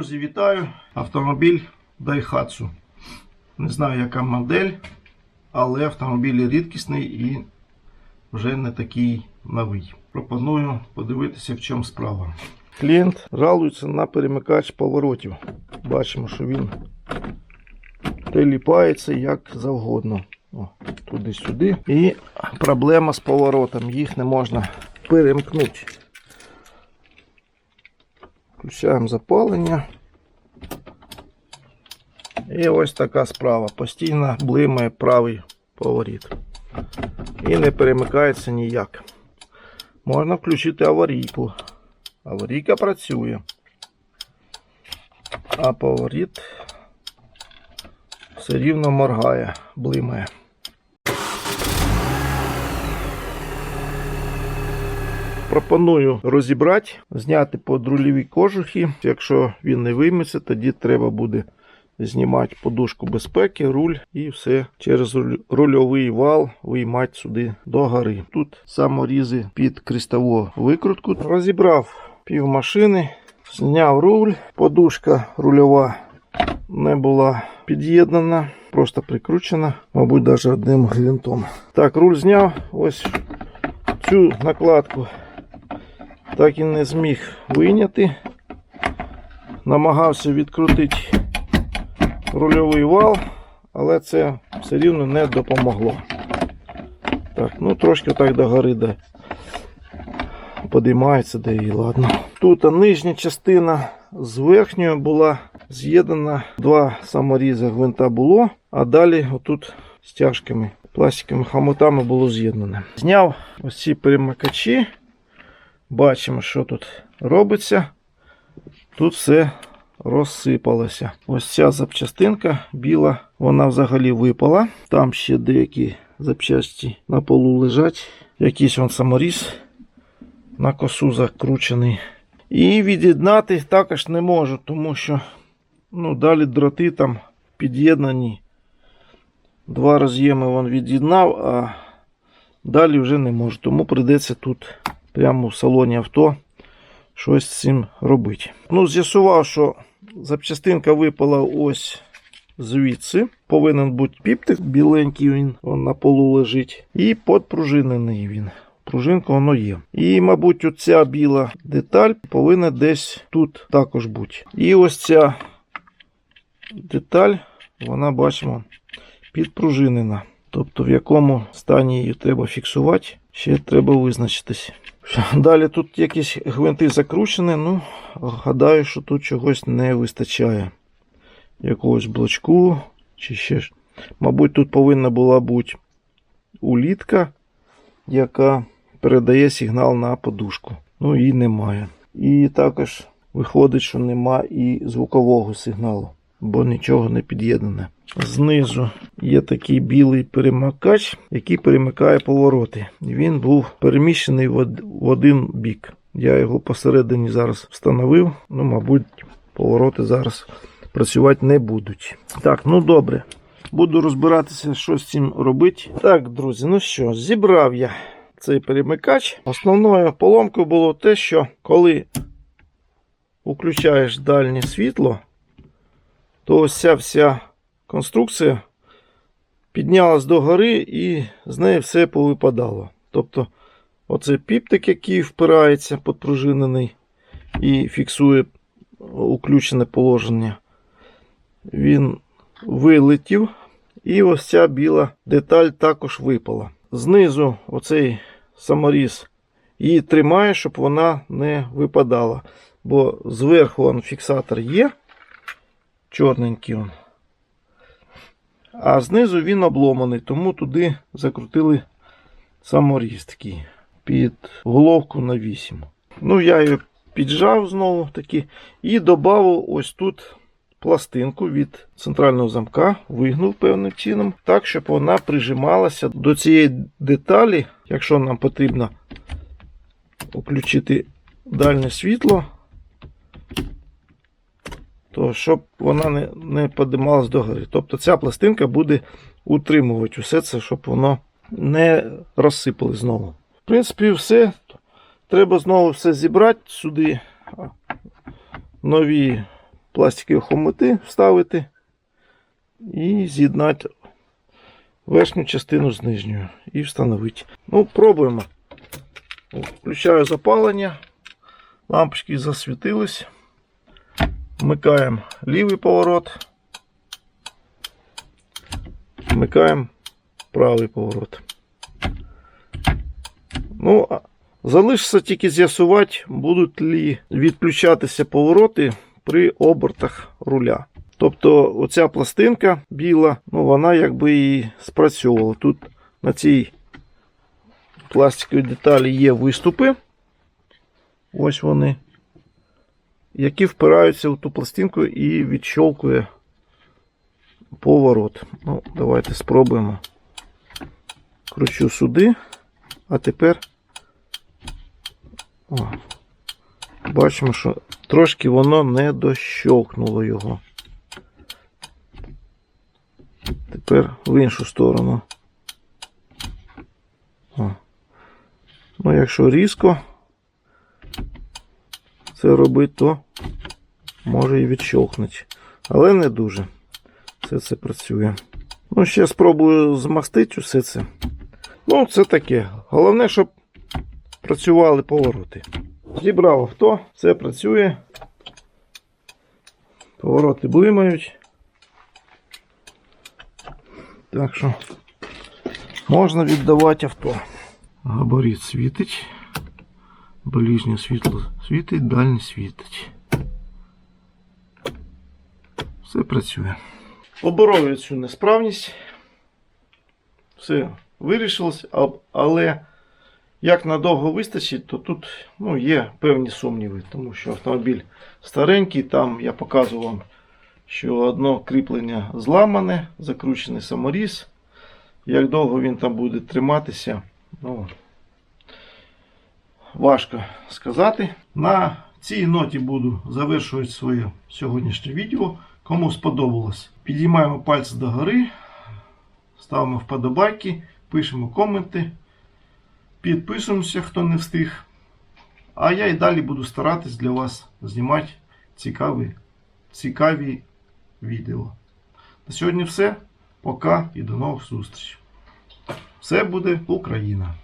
Друзі, вітаю! Автомобіль Daihatsu. Не знаю, яка модель, але автомобіль рідкісний і вже не такий новий. Пропоную подивитися, в чому справа. Клієнт жалується на перемикач поворотів. Бачимо, що він приліпається як завгодно. Туди-сюди. І проблема з поворотом. Їх не можна перемкнути. Включаємо запалення. І ось така справа. Постійно блимає правий поворіт. І не перемикається ніяк. Можна включити аварійку. Аварійка працює. А поворіт все рівно моргає, блимає. Пропоную розібрати, зняти подрульові кожухи. Якщо він не вийметься, тоді треба буде знімати подушку безпеки, руль і все через рульовий вал виймати сюди до гори. Тут саморізи під крестову викрутку. Розібрав пів машини, зняв руль, подушка рульова не була під'єднана, просто прикручена, мабуть, навіть одним гвинтом. Так, руль зняв. Ось цю накладку так і не зміг вийняти. Намагався відкрутити рульовий вал, але це все рівно не допомогло. Так, ну трошки так до гори де подіймається, де і ладно. Тут нижня частина з верхньою була з'єднана. Два саморізи гвинта було, а далі отут стяжками, пластиковими хомутами було з'єднане. Зняв ось ці перемикачі. Бачимо, що тут робиться. Тут все розсипалося. Ось ця запчастинка біла, вона взагалі випала. Там ще деякі запчасті на полу лежать. Якийсь он саморіз на косу закручений. І від'єднати також не можу, тому що ну, далі дроти там під'єднані. Два роз'єми він від'єднав, а далі вже не можу. Тому прийдеться тут прямо в салоні авто щось з цим робити. Ну, з'ясував, що запчастинка випала ось звідси. Повинен бути піптик біленький, він, він на полу лежить. І подпружинений він. Пружинка воно є. І, мабуть, оця біла деталь повинна десь тут також бути. І ось ця деталь, вона бачимо, підпружинена. Тобто, в якому стані її треба фіксувати, ще треба визначитись. Далі тут якісь гвинти закручені, ну, гадаю, що тут чогось не вистачає. Якогось блочку чи ще. Мабуть, тут повинна була бути улітка, яка передає сигнал на подушку. Ну, її немає. І також виходить, що нема і звукового сигналу, бо нічого не під'єднане. Знизу є такий білий перемикач, який перемикає повороти. Він був переміщений в один бік. Я його посередині зараз встановив. Ну, мабуть, повороти зараз працювати не будуть. Так, ну добре. Буду розбиратися, що з цим робити. Так, друзі, ну що, зібрав я цей перемикач. Основною поломкою було те, що коли включаєш дальнє світло, то ось ця вся конструкція піднялась до гори і з неї все повипадало. Тобто, оцей піптик, який впирається підпружинений і фіксує уключене положення, він вилетів. І ось ця біла деталь також випала. Знизу оцей саморіз її тримає, щоб вона не випадала. Бо зверху фіксатор є, чорненький он. А знизу він обломаний, тому туди закрутили саморіз такий під головку на 8. Ну, я її піджав знову таки і додав ось тут пластинку від центрального замка, вигнув певним чином, так, щоб вона прижималася до цієї деталі, якщо нам потрібно включити дальнє світло, то щоб вона не, не подималась догори. Тобто ця пластинка буде утримувати усе це, щоб воно не розсипалось знову. В принципі, все. Треба знову все зібрати сюди. Нові пластикові хомути вставити і з'єднати верхню частину з нижньою і встановити. Ну, пробуємо. Включаю запалення. Лампочки засвітились. Вмикаємо лівий поворот. Вмикаємо правий поворот. Ну, залишиться тільки з'ясувати, будуть ли відключатися повороти при обертах руля. Тобто оця пластинка біла, ну вона якби і спрацьовувала. Тут на цій пластиковій деталі є виступи. Ось вони, які впираються в ту пластинку і відщолкує поворот. Ну, давайте спробуємо. Кручу сюди, а тепер о, бачимо, що трошки воно не дощолкнуло його. Тепер в іншу сторону. О. Ну, якщо різко це робити, то може і відщолкнути. Але не дуже. Все це працює. Ну, ще спробую змастити усе це. Ну, це таке. Головне, щоб працювали повороти. Зібрав авто, все працює. Повороти блимають. Так що можна віддавати авто. Габарит світить. Ближнє світло світить, дальнє світить. Все працює. Поборов цю несправність. Все вирішилось, але як надовго вистачить, то тут ну, є певні сумніви, тому що автомобіль старенький, там я показував вам, що одно кріплення зламане, закручений саморіз. Як довго він там буде триматися, ну, важко сказати. На цій ноті буду завершувати своє сьогоднішнє відео. Кому сподобалось, підіймаємо пальці догори, ставимо вподобайки, пишемо коменти, підписуємося, хто не встиг. А я і далі буду старатись для вас знімати цікаві, цікаві відео. На сьогодні все. Пока і до нових зустрічей. Все буде Україна!